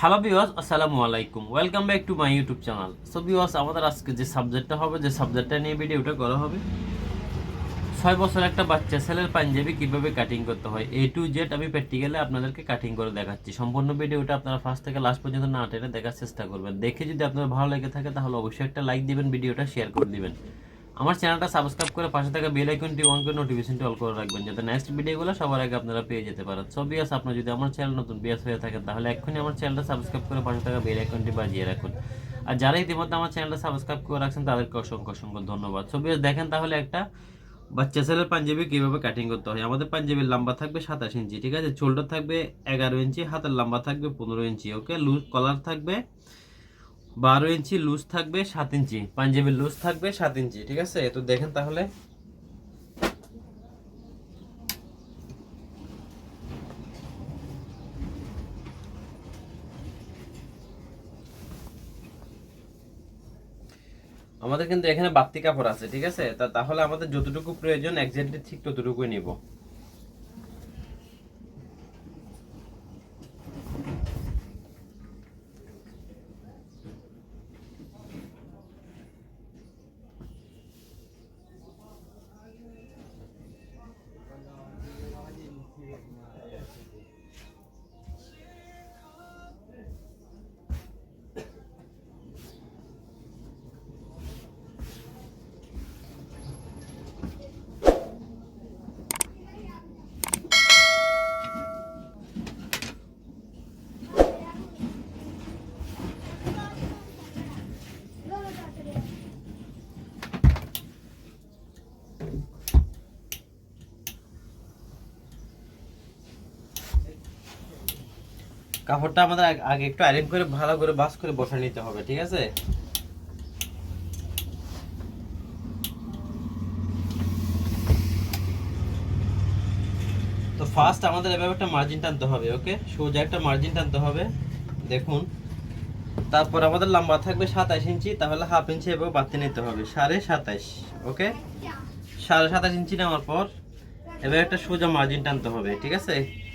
Hello বিওয়াস আসসালামু আলাইকুম welcome back to my YouTube channel so বিওয়াস আমাদের আজকে যে সাবজেক্টটা হবে, যে সাবজেক্টটা নিয়ে ভিডিওটা করা হবে, ছয় বছর একটা বাচ্চা ছেলের পাঞ্জাবি কীভাবে কাটিং করতে হয় এ টু জেড আমি প্র্যাকটিক্যালে আপনাদেরকে কাটিং করে দেখাচ্ছি। সম্পূর্ণ ভিডিওটা আপনারা ফার্স্ট থেকে লাস্ট পর্যন্ত না টেনে দেখার চেষ্টা করবেন। দেখে যদি আপনার ভালো লেগে থাকে, তাহলে অবশ্যই একটা লাইক দিবেন ভিডিওটা শেয়ার করে দিবেন। আমার চ্যানেলটা সাবস্ক্রাইব করে পাশে থাকা বেল আইকনটি অন করে নোটিফিকেশনটি অল করে রাখবেন, যাতে নেক্সট ভিডিওগুলো সবার আগে আপনারা পেয়ে যেতে পারেন। সো বিয়াস আপনার যদি আমার চ্যানেল নতুন বিয়াস হয়ে থাকেন, তাহলে এক্ষুনি আমার চ্যানেলটা সাবস্ক্রাইব করে পাশে থাকা বেল আইকনটি বাজিয়ে রাখুন। আর যারা ইতিমধ্যে আমার চ্যানেলটা সাবস্ক্রাইব করে রাখছেন, তাদেরকে অসংখ্য অসংখ্য ধন্যবাদ। সো বিয়াস দেখেন তাহলে একটা বাচ্চা ছেলের পাঞ্জাবি কীভাবে কাটিং করতে হয়? আমাদের পাঞ্জাবির লম্বা থাকবে সাতাশ ইঞ্চি, ঠিক আছে? শোল্ডার থাকবে এগারো ইঞ্চি, হাতের লম্বা থাকবে পনেরো ইঞ্চি ওকে লুজ কলার থাকবে বারো ইঞ্চি লুজ থাকবে সাত ইঞ্চি, পাঞ্জাবি লুজ থাকবে সাত ইঞ্চি, ঠিক আছে? তো দেখেন তাহলে। আমাদের কিন্তু এখানে বাড়তি কাপড় আছে, ঠিক আছে? তা তাহলে আমাদের যতটুকু প্রয়োজন একজাক্টলি ঠিক ততটুকুই নিব। কাপড়টা আমাদের আগে- একটু আয়রন করে, ভালো করে বাস করে বসে নিতে হবে, ঠিক আছে? তো ফার্স্ট আমাদের এভাবে একটা মার্জিন টানতে হবে ওকে সোজা একটা মার্জিন টানতে হবে, দেখুন। তারপর আমাদের লম্বা থাকবে সাতাশ ইঞ্চি, তাহলে হাফ ইঞ্চি এভাবে বাড়তে নিতে হবে, সাড়ে সাতাশ ওকে সাড়ে সাতাশ ইঞ্চি নেওয়ার পর এভাবে একটা সোজা মার্জিন টানতে হবে, ঠিক আছে?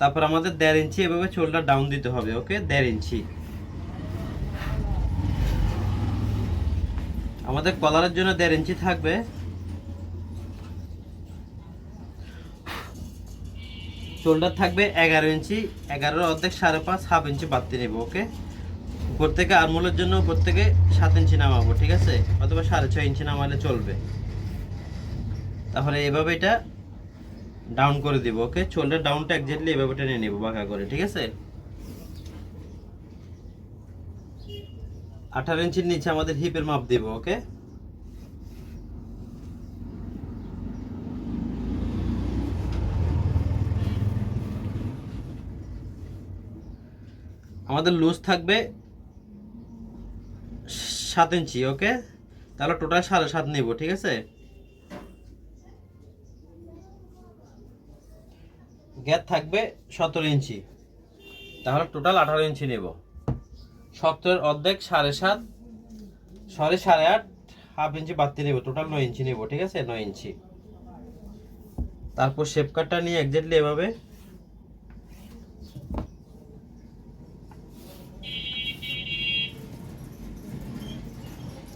তারপর আমাদের দেড় ইঞ্চি এভাবে চোলটা ডাউন দিতে হবে ওকে দেড় ইঞ্চি। আমাদের কলারের জন্য দেড় ইঞ্চি থাকবে। চোলটা থাকবে এগারো ইঞ্চি, এগারোর অর্ধেক সাড়ে পাঁচ হাফ ইঞ্চি বাড়তে নেব ওকে উপর থেকে আরমোলের জন্য উপর থেকে সাত ইঞ্চি নামাবো, ঠিক আছে? অথবা সাড়ে ছয় ইঞ্চি নামালে চলবে। তাহলে এভাবে এটা ডাউন করে দিব ওকে শোল্ডার ডাউনটা এক্স্যাক্টলি এভাবে টেনে নেব, বাঁকা করে, ঠিক আছে? আঠারো ইঞ্চির নিচে আমাদের হিপের মাপ দেব ওকে আমাদের লুজ থাকবে সাত ইঞ্চি ওকে তাহলে টোটাল সাড়ে সাত নেব, ঠিক আছে? গ্যাপ থাকবে সতেরো ইঞ্চি। তাহলে টোটাল আঠারো ইঞ্চি নেব। সতেরোর অর্ধেক সাড়ে সাত সাড়ে সাড়ে আট, হাফ ইঞ্চি বাড়তি নেব। টোটাল নয় ইঞ্চি নেব, ঠিক আছে? নয় ইঞ্চি। তারপর শেপ কাটটা নিয়ে একজাক্টলি এভাবে।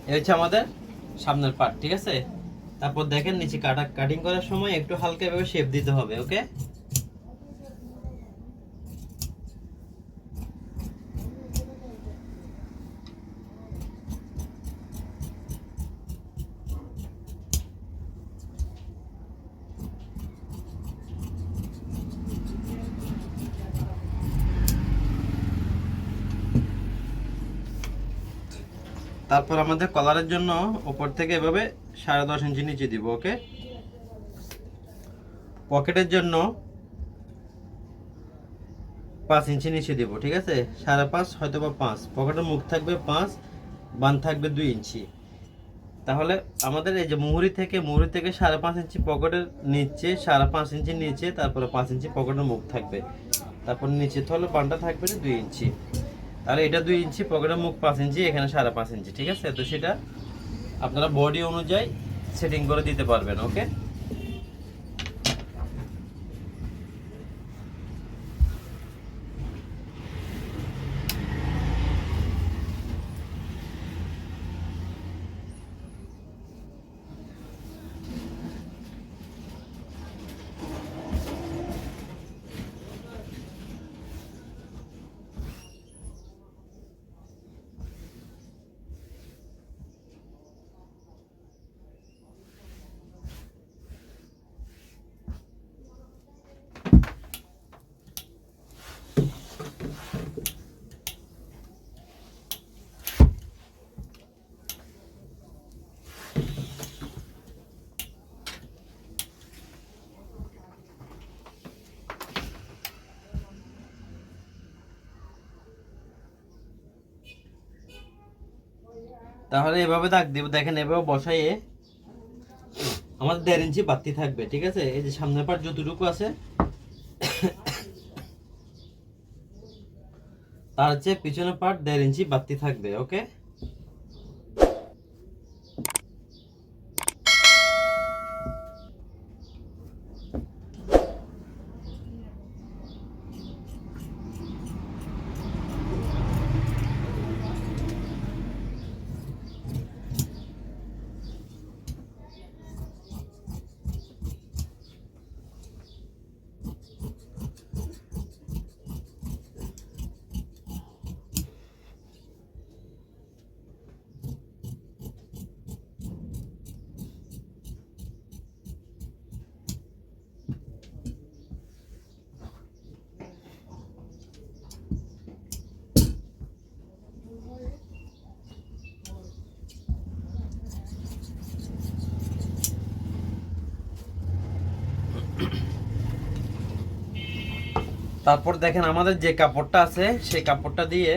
এ হচ্ছে আমাদের সামনের পার্ট ঠিক আছে? তারপর দেখেন নিচে কাটা কাটিং করার সময় একটু হালকা এভাবে শেপ দিতে হবে ওকে তারপর আমাদের কলারের জন্য উপর থেকে এভাবে সাড়ে দশ ইঞ্চি নিচে দিব, ওকে? পকেটের জন্য পাঁচ ইঞ্চি নিচে দিব, ঠিক আছে? সাড়ে পাঁচ হয়তো বা পাঁচ। পকেটের মুখ থাকবে পাঁচ, বান থাকবে দুই ইঞ্চি। তাহলে আমাদের এই যে মুহুরি থেকে মুহুরি থেকে সাড়ে পাঁচ ইঞ্চি পকেটের নিচে, সাড়ে পাঁচ ইঞ্চি নিচে, তারপরে পাঁচ ইঞ্চি পকেটের মুখ থাকবে। তারপর নিচে তাহলে বানটা থাকবে না দুই ইঞ্চি। তাহলে এটা দুই ইঞ্চি পকেটের মুখ পাঁচ ইঞ্চি, এখানে সাড়ে পাঁচ ইঞ্চি, ঠিক আছে? তো সেটা আপনারা বডি অনুযায়ী সেটিং করে দিতে পারবেন ওকে তাহলে এভাবে দাগ দিব, দেখেন এভাবে বসাইয়ে আমাদের দেড় ইঞ্চি বাতি থাকবে, ঠিক আছে? এই যে সামনের পাট যতটুকু আছে, তার চেয়ে পিছনের পাট দেড় ইঞ্চি বাড়তি থাকবে, ওকে? তারপর দেখেন আমাদের যে কাপড়টা আছে সেই কাপড়টা দিয়ে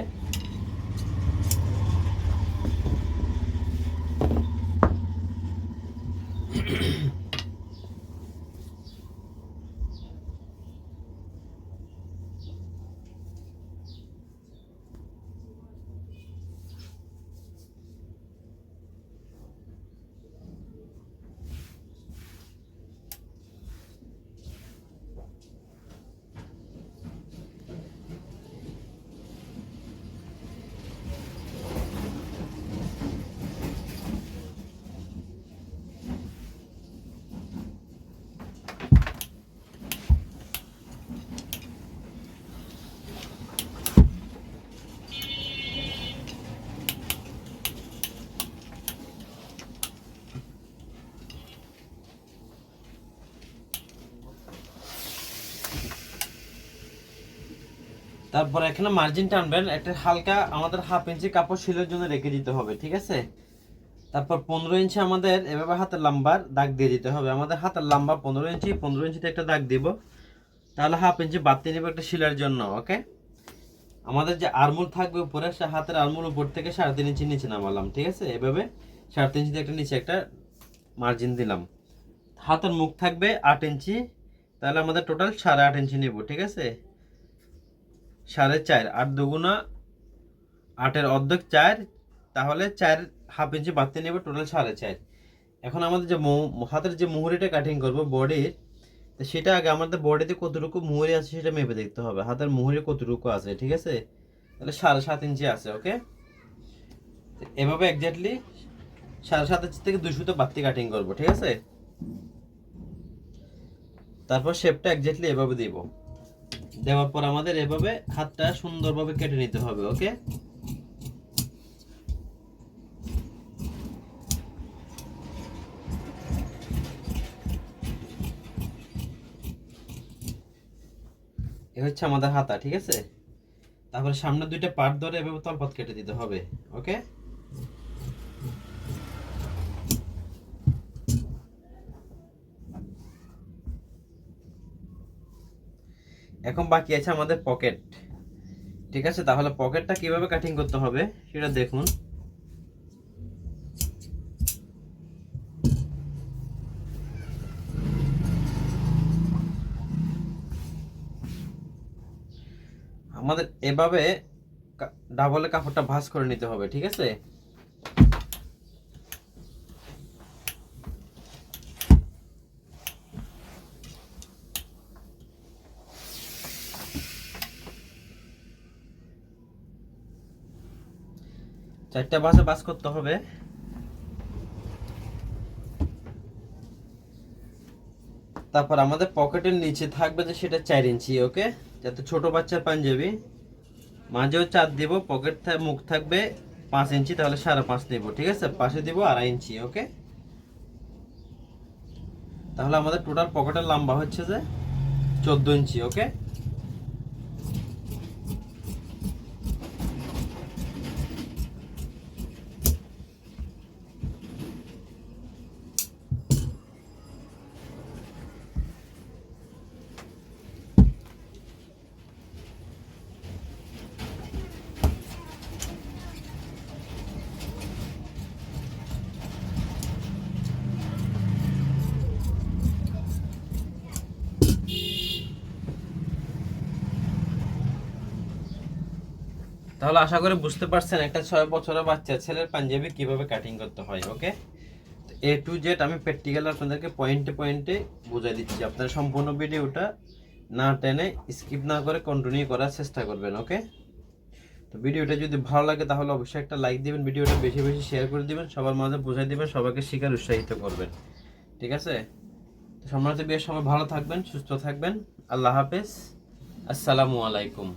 তারপর এখানে মার্জিন টানবেন একটা হালকা আমাদের হাফ ইঞ্চি কাপড় শিলের জন্য রেখে দিতে হবে, ঠিক আছে? তারপর পনেরো ইঞ্চি আমাদের, এভাবে হাতের লাম্বার দাগ দিয়ে দিতে হবে। আমাদের হাতের লম্বা পনেরো ইঞ্চি পনেরো ইঞ্চিতে একটা দাগ দিব। তাহলে হাফ ইঞ্চি বাড়তি নেবে একটা শিলার জন্য, ওকে? আমাদের যে আরমুল থাকবে উপরে, সে হাতের আরমুল উপর থেকে সাড়ে তিন ইঞ্চি নিচে নামালাম, ঠিক আছে? এভাবে সাড়ে তিন ইঞ্চিতে একটা নিচে একটা মার্জিন দিলাম। হাতের মুখ থাকবে আট ইঞ্চি তাহলে আমাদের টোটাল সাড়ে আট ইঞ্চি নেব, ঠিক আছে? সাড়ে চার, আট দুগুণা আটের অর্ধেক চার, তাহলে চার হাফ ইঞ্চি বাড়তে নেবে টোটাল সাড়ে চার। এখন আমাদের যে হাতের যে মুহুরিটা কাটিং করব বডির তো সেটা আগে আমাদের বডিতে কতটুকু মুহুরি আছে সেটা মেপে দেখতে হবে। হাতের মুহুরি কতটুকু আছে, ঠিক আছে? তাহলে সাড়ে সাত ইঞ্চি আছে ওকে এভাবে এক্স্যাক্টলি সাড়ে সাত ইঞ্চি থেকে দুশোতে বাড়তি কাটিং করব, ঠিক আছে? তারপর শেপটা এক্স্যাক্টলি এভাবে দিব। দেওয়ার পর আমাদের এভাবে হাতটা সুন্দরভাবে কেটে নিতে হবে, ওকে? এ হচ্ছে আমাদের হাতা, ঠিক আছে? তারপরে সামনে দুইটা পার্ট ধরে এভাবে তলপাত কেটে দিতে হবে, ওকে? এখন বাকি আছে আমাদের পকেট ঠিক আছে? তাহলে পকেটটা কীভাবে কাটিং করতে হবে সেটা দেখুন। আমাদের এভাবে ডাবলে কাপড়টা ভাঁজ করে নিতে হবে, ঠিক আছে? চারটা বাসে বাস করতে হবে। তারপর আমাদের পকেটের নিচে থাকবে যে সেটা চার ইঞ্চি, ওকে? যাতে ছোট বাচ্চার পাঞ্জাবি। মাঝেও চার দিব, পকেট মুখ থাকবে পাঁচ ইঞ্চি, তাহলে সাড়ে পাঁচ দেব, ঠিক আছে? পাশে দিব আড়াই ইঞ্চি, ওকে? তাহলে আমাদের টোটাল পকেটের লম্বা হচ্ছে যে চোদ্দ ইঞ্চি, ওকে? তাহলে আশা করি বুঝতে পারছেন, একটা ছয় বছরের বাচ্চা, ছেলের পাঞ্জাবি কীভাবে কাটিং করতে হয় ওকে এ টু জেড আমি প্র্যাকটিক্যাল আপনাদেরকে পয়েন্টে পয়েন্টে বুঝাই দিচ্ছি। আপনারা সম্পূর্ণ ভিডিওটা না টেনে স্কিপ না করে কন্টিনিউ করার চেষ্টা করবেন ওকে তো ভিডিওটা যদি ভালো লাগে, তাহলে অবশ্যই একটা লাইক দিবেন ভিডিওটা বেশি বেশি শেয়ার করে দিবেন, সবার মাঝে বোঝাই দিবেন, সবাইকে শেখার উৎসাহিত করবেন, ঠিক আছে? তো সম্মানিত বিয়ের সবাই ভালো থাকবেন, সুস্থ থাকবেন, আল্লাহ হাফেজ, আসসালামু আলাইকুম।